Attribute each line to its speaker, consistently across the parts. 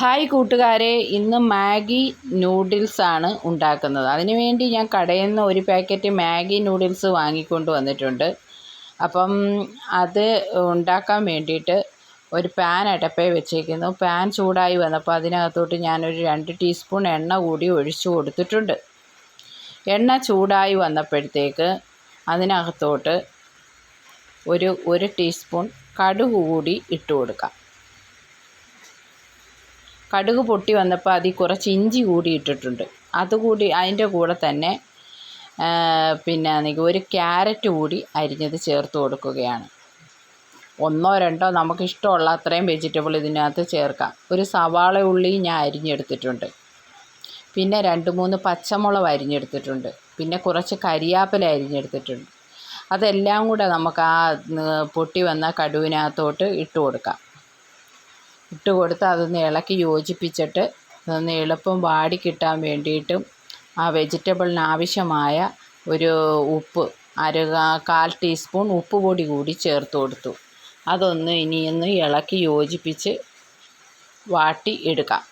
Speaker 1: Hi കൂട്ടുകാരെ ഇന്ന് Maggi noodles ആണ് ഉണ്ടാക്കുന്നത്. അതിനുവേണ്ടി ഞാൻ കടയിൽ നിന്ന് ഒരു പാക്കറ്റ് മാഗി നൂഡിൽസ് വാങ്ങിക്കൊണ്ട് വന്നിട്ടുണ്ട്. അപ്പം അത് ഉണ്ടാക്കാൻ വേണ്ടിയിട്ട് ഒരു പാൻ അടപ്പേ വെച്ചേക്കുന്നു. പാൻ ചൂടായി വന്നപ്പോൾ അതിനകത്തോട്ട് ഞാനൊരു രണ്ട് ടീസ്പൂൺ എണ്ണ കൂടി ഒഴിച്ചു കൊടുത്തിട്ടുണ്ട്. എണ്ണ ചൂടായി വന്നപ്പോഴത്തേക്ക് അതിനകത്തോട്ട് ഒരു ഒരു ടീസ്പൂൺ കടുക് കൂടി ഇട്ട് കൊടുക്കാം. കടുക് പൊട്ടി വന്നപ്പോൾ അതിൽ കുറച്ച് ഇഞ്ചി കൂടി ഇട്ടിട്ടുണ്ട്. അതുകൂടി അതിന്റെ കൂടെ തന്നെ പിന്നെ ഒരു ക്യാരറ്റ് കൂടി അരിഞ്ഞത് ചേർത്ത് കൊടുക്കുകയാണ്. ഒന്നോ രണ്ടോ നമുക്ക് ഇഷ്ടമുള്ള അത്രയും വെജിറ്റബിൾ ഇതിനകത്ത് ചേർക്കാം. ഒരു സവാള ഉള്ളി ഞാൻ അരിഞ്ഞെടുത്തിട്ടുണ്ട്. പിന്നെ രണ്ട് മൂന്ന് പച്ചമുളക് അരിഞ്ഞെടുത്തിട്ടുണ്ട്. പിന്നെ കുറച്ച് കരിയാപ്പില അരിഞ്ഞെടുത്തിട്ടുണ്ട്. അതെല്ലാം കൂടെ നമുക്ക് ആ പൊട്ടി വന്ന കടുവിനകത്തോട്ട് ഇട്ട് കൊടുക്കാം. ഇട്ട് കൊടുത്ത് അതൊന്ന് ഇളക്കി യോജിപ്പിച്ചിട്ട് അതൊന്ന് എളുപ്പം വാടി കിട്ടാൻ വേണ്ടിയിട്ടും ആ വെജിറ്റബിളിന് ആവശ്യമായ ഒരു ഉപ്പ് അര കാൽ ടീസ്പൂൺ ഉപ്പ് പൊടി കൂടി ചേർത്ത് കൊടുത്തു. അതൊന്ന് ഇനിയൊന്ന് ഇളക്കി യോജിപ്പിച്ച് വാട്ടി എടുക്കാം.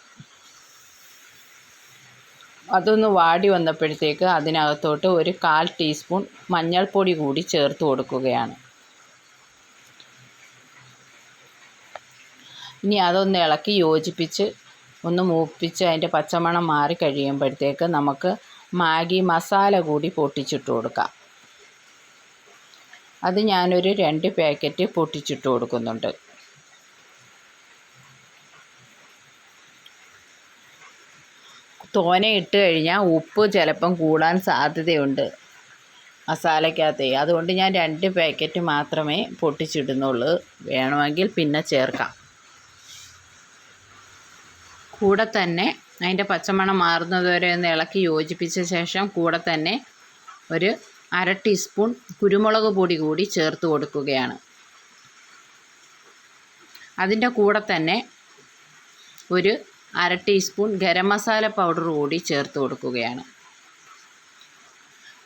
Speaker 1: അതൊന്ന് വാടി വന്നപ്പോഴത്തേക്ക് അതിനകത്തോട്ട് ഒരു കാൽ ടീസ്പൂൺ മഞ്ഞൾപ്പൊടി കൂടി ചേർത്ത് കൊടുക്കുകയാണ്. ഇനി അതൊന്ന് ഇളക്കി യോജിപ്പിച്ച് ഒന്ന് മൂപ്പിച്ച് അതിന്റെ പച്ചമണം മാറി കഴിയുമ്പോഴത്തേക്ക് നമുക്ക് മാഗി മസാല കൂടി പൊട്ടിച്ചിട്ട് കൊടുക്കാം. അത് ഞാനൊരു രണ്ട് പാക്കറ്റ് പൊട്ടിച്ചിട്ട് കൊടുക്കുന്നുണ്ട്. തോനെ ഇട്ട് കഴിഞ്ഞാൽ ഉപ്പ് ചിലപ്പം കൂടാൻ സാധ്യതയുണ്ട് മസാലയ്ക്കകത്ത്. അതുകൊണ്ട് ഞാൻ രണ്ട് പാക്കറ്റ് മാത്രമേ പൊട്ടിച്ചിടുന്നുള്ളൂ. വേണമെങ്കിൽ പിന്നെ ചേർക്കാം. കൂടെ തന്നെ അതിന്റെ പച്ചമണം മാറുന്നത് വരെ ഒന്ന് ഇളക്കി യോജിപ്പിച്ച ശേഷം കൂടെ തന്നെ ഒരു അര ടീസ്പൂൺ കുരുമുളക് പൊടി കൂടി ചേർത്ത് കൊടുക്കുകയാണ്. അതിന്റെ കൂടെ തന്നെ ഒരു അര ടീസ്പൂൺ ഗരം മസാല പൗഡർ കൂടി ചേർത്ത് കൊടുക്കുകയാണ്.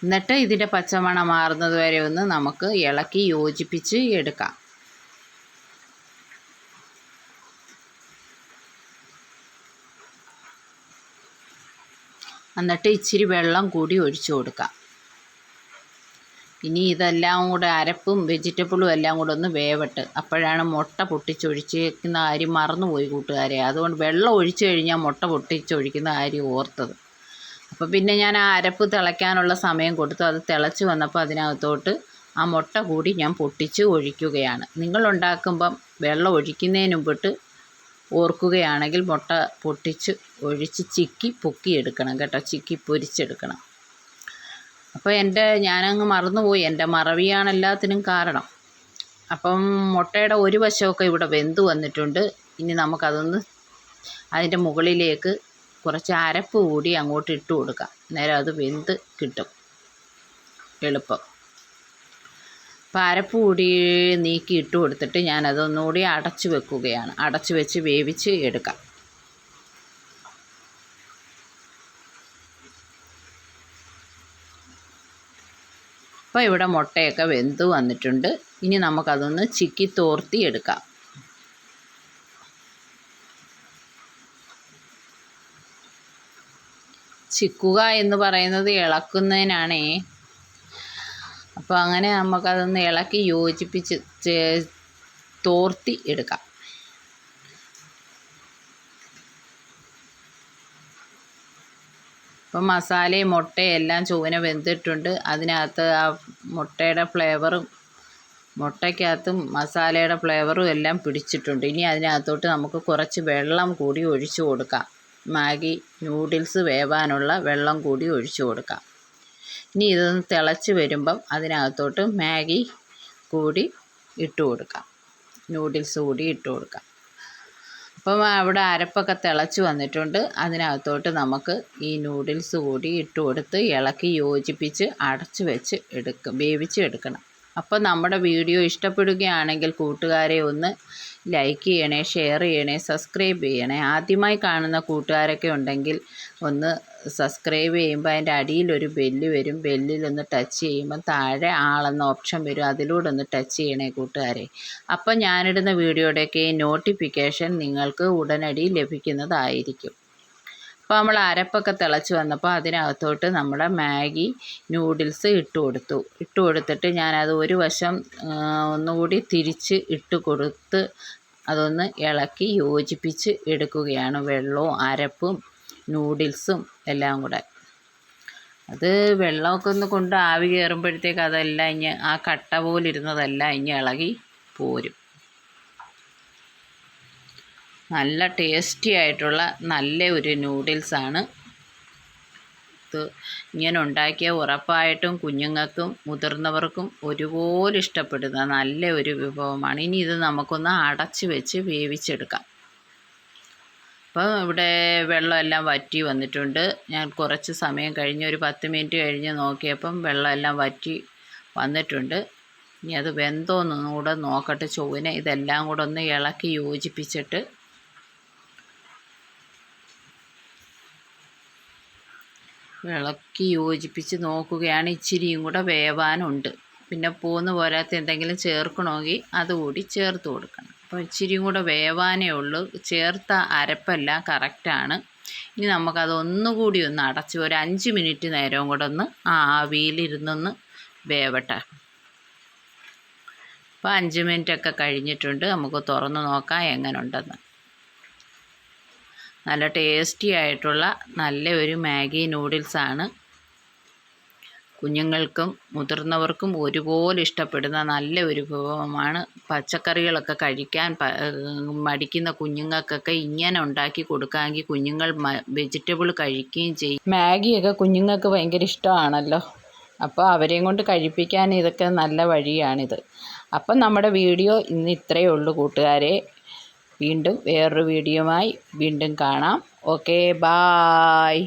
Speaker 1: എന്നിട്ട് ഇതിന്റെ പച്ചമണം മാറുന്നത് വരെ ഒന്ന് നമുക്ക് ഇളക്കി യോജിപ്പിച്ച് എടുക്കാം. എന്നിട്ട് ഇച്ചിരി വെള്ളം കൂടി ഒഴിച്ചു കൊടുക്കാം. ഇനി ഇതെല്ലാം കൂടെ അരപ്പും വെജിറ്റബിളും എല്ലാം കൂടെ ഒന്ന് വേവട്ട്. അപ്പോഴാണ് മുട്ട പൊട്ടിച്ചൊഴിച്ചിരിക്കുന്ന കാര്യം മറന്നുപോയി കൂട്ടുകാരെ. അതുകൊണ്ട് വെള്ളം ഒഴിച്ചു കഴിഞ്ഞാൽ മുട്ട പൊട്ടിച്ചൊഴിക്കുന്ന കാര്യം ഓർത്തത്. അപ്പോൾ പിന്നെ ഞാൻ ആ അരപ്പ് തിളയ്ക്കാനുള്ള സമയം കൊടുത്തു. അത് തിളച്ച് വന്നപ്പോൾ അതിനകത്തോട്ട് ആ മുട്ട കൂടി ഞാൻ പൊട്ടിച്ച് ഒഴിക്കുകയാണ്. നിങ്ങളുണ്ടാക്കുമ്പം വെള്ളം ഒഴിക്കുന്നതിന് മുമ്പിട്ട് ഓർക്കുകയാണെങ്കിൽ മുട്ട പൊട്ടിച്ച് ഒഴിച്ച് ചിക്കി പൊക്കിയെടുക്കണം കേട്ടോ. ചിക്കി പൊരിച്ചെടുക്കണം. അപ്പോൾ എന്റെ ഞാനങ്ങ് മറന്നുപോയി. എന്റെ മറവിയാണ് എല്ലാത്തിനും കാരണം. അപ്പം മുട്ടയുടെ ഒരു വശമൊക്കെ ഇവിടെ വെന്ത് വന്നിട്ടുണ്ട്. ഇനി നമുക്കതൊന്ന് അതിന്റെ മുകളിലേക്ക് കുറച്ച് അരപ്പ് കൂടി അങ്ങോട്ട് ഇട്ട് കൊടുക്കാം. നേരെ അത് വെന്ത് കിട്ടും. എളുപ്പം. അപ്പോൾ അരപ്പ് കൂടി നീക്കി ഇട്ട് കൊടുത്തിട്ട് ഞാനതൊന്നുകൂടി അടച്ചു വെക്കുകയാണ്. അടച്ചു വെച്ച് വേവിച്ച് എടുക്കാം. അപ്പോൾ ഇവിടെ മുട്ടയൊക്കെ വെന്ത് വന്നിട്ടുണ്ട്. ഇനി നമുക്കതൊന്ന് ചിക്കി തോർത്തി എടുക്കാം. ചിക്കുക എന്ന് പറയുന്നത് ഇളക്കുന്നതിനാണേ. അപ്പോൾ അങ്ങനെ നമുക്കതൊന്ന് ഇളക്കി യോജിപ്പിച്ച് തോർത്തി എടുക്കാം. അപ്പം മസാലയും മുട്ടയും എല്ലാം ചുവന വെന്തിട്ടുണ്ട്. അതിനകത്ത് ആ മുട്ടയുടെ ഫ്ലേവറും മുട്ടയ്ക്കകത്തും മസാലയുടെ ഫ്ലേവറും എല്ലാം പിടിച്ചിട്ടുണ്ട്. ഇനി അതിനകത്തോട്ട് നമുക്ക് കുറച്ച് വെള്ളം കൂടി ഒഴിച്ചു കൊടുക്കാം. മാഗി നൂഡിൽസ് വേവാനുള്ള വെള്ളം കൂടി ഒഴിച്ചു കൊടുക്കാം. ഇനി ഇതൊന്ന് തിളച്ച് വരുമ്പം അതിനകത്തോട്ട് മാഗി കൂടി ഇട്ട് കൊടുക്കാം. നൂഡിൽസ് കൂടി ഇട്ട് കൊടുക്കാം. അപ്പം അവിടെ അരപ്പൊക്കെ തിളച്ച് വന്നിട്ടുണ്ട്. അതിനകത്തോട്ട് നമുക്ക് ഈ നൂഡിൽസ് കൂടി ഇട്ട് കൊടുത്ത് ഇളക്കി യോജിപ്പിച്ച് അടച്ച് വെച്ച് എടുക്കും വേവിച്ച് എടുക്കണം. അപ്പോൾ നമ്മുടെ വീഡിയോ ഇഷ്ടപ്പെടുകയാണെങ്കിൽ കൂട്ടുകാരെ ഒന്ന് ലൈക്ക് ചെയ്യണേ ഷെയർ ചെയ്യണേ സബ്സ്ക്രൈബ് ചെയ്യണേ. ആദ്യമായി കാണുന്ന കൂട്ടുകാരൊക്കെ ഉണ്ടെങ്കിൽ ഒന്ന് സബ്സ്ക്രൈബ് ചെയ്യുമ്പോൾ അതിന്റെ അടിയിലൊരു ബെല്ല് വരും. ബെല്ലിലൊന്ന് ടച്ച് ചെയ്യുമ്പോൾ താഴെ ആളെന്ന ഓപ്ഷൻ വരും. അതിലൂടെ ഒന്ന് ടച്ച് ചെയ്യണേ കൂട്ടുകാരെ. അപ്പം ഞാനിടുന്ന വീഡിയോയുടെയൊക്കെ നോട്ടിഫിക്കേഷൻ നിങ്ങൾക്ക് ഉടനടി ലഭിക്കുന്നതായിരിക്കും. അപ്പോൾ നമ്മൾ അരപ്പൊക്കെ തിളച്ച് വന്നപ്പോൾ അതിനകത്തോട്ട് നമ്മുടെ മാഗി നൂഡിൽസ് ഇട്ട് കൊടുത്തു. ഇട്ട് കൊടുത്തിട്ട് ഞാനത് ഒരു വശം ഒന്നുകൂടി തിരിച്ച് ഇട്ട് കൊടുത്ത് അതൊന്ന് ഇളക്കി യോജിപ്പിച്ച് എടുക്കുകയാണ്. വെള്ളവും അരപ്പും നൂഡിൽസും എല്ലാം കൂടെ. അത് വെള്ളമൊക്കെ ഒന്ന് കൊണ്ട് ആവി കയറുമ്പോഴത്തേക്ക് അതെല്ലാം ഇനി ആ കട്ട പോലിരുന്നതെല്ലാം ഇനി ഇളകി പോരും. നല്ല ടേസ്റ്റി ആയിട്ടുള്ള നല്ല ഒരു നൂഡിൽസാണ് ഇത് ഇങ്ങനെ ഉണ്ടാക്കിയ ഉറപ്പായിട്ടും കുഞ്ഞുങ്ങൾക്കും മുതിർന്നവർക്കും ഒരുപോലെ ഇഷ്ടപ്പെടുന്ന നല്ല ഒരു വിഭവമാണ്. ഇനി ഇത് നമുക്കൊന്ന് അടച്ച് വെച്ച് വേവിച്ചെടുക്കാം. അപ്പോൾ ഇവിടെ വെള്ളമെല്ലാം വറ്റി വന്നിട്ടുണ്ട്. ഞാൻ കുറച്ച് സമയം കഴിഞ്ഞ് ഒരു പത്ത് മിനിറ്റ് കഴിഞ്ഞ് നോക്കിയപ്പം വെള്ളമെല്ലാം വറ്റി വന്നിട്ടുണ്ട്. ഇനി അത് വെന്തോന്നും കൂടെ നോക്കട്ടെ ചൊവ്വിനെ. ഇതെല്ലാം കൂടെ ഒന്ന് ഇളക്കി യോജിപ്പിച്ചിട്ട് ഇളക്കി യോജിപ്പിച്ച് നോക്കുകയാണ്. ഇച്ചിരിയും കൂടെ വേവാനുണ്ട്. പിന്നെ പോന്ന് പോരാത്ത എന്തെങ്കിലും ചേർക്കണമെങ്കിൽ അതുകൂടി ചേർത്ത് കൊടുക്കണം. അപ്പോൾ ഇച്ചിരിയും കൂടെ വേവാനേ ഉള്ളൂ. ചേർത്ത അരപ്പെല്ലാം കറക്റ്റാണ്. ഇനി നമുക്കതൊന്നുകൂടി ഒന്ന് അടച്ച് ഒരു അഞ്ച് മിനിറ്റ് നേരവും കൂടെ ഒന്ന് ആവിയിലിരുന്നൊന്ന് വേവട്ടെ. അപ്പോൾ അഞ്ച് മിനിറ്റൊക്കെ കഴിഞ്ഞിട്ടുണ്ട്. നമുക്ക് തുറന്ന് നോക്കാം എങ്ങനെ ഉണ്ടെന്ന് നല്ല ടേസ്റ്റി ആയിട്ടുള്ള നല്ല ഒരു മാഗി നൂഡിൽസാണ്. കുഞ്ഞുങ്ങൾക്കും മുതിർന്നവർക്കും ഒരുപോലെ ഇഷ്ടപ്പെടുന്ന നല്ല ഒരു വിഭവമാണ്. പച്ചക്കറികളൊക്കെ കഴിക്കാൻ മടിക്കുന്ന കുഞ്ഞുങ്ങൾക്കൊക്കെ ഇങ്ങനെ ഉണ്ടാക്കി കൊടുക്കാമെങ്കിൽ കുഞ്ഞുങ്ങൾ വെജിറ്റബിൾ കഴിക്കുകയും ചെയ്യും. മാഗിയൊക്കെ കുഞ്ഞുങ്ങൾക്ക് ഭയങ്കര ഇഷ്ടമാണല്ലോ. അപ്പോൾ അവരെയും കൊണ്ട് കഴിപ്പിക്കാൻ ഇതൊക്കെ നല്ല വഴിയാണിത്. അപ്പം നമ്മുടെ വീഡിയോ ഇന്ന് ഇത്രയേ ഉള്ളൂ കൂട്ടുകാരെ. വീണ്ടും വേറൊരു വീഡിയോയുമായി വീണ്ടും കാണാം. Okay bye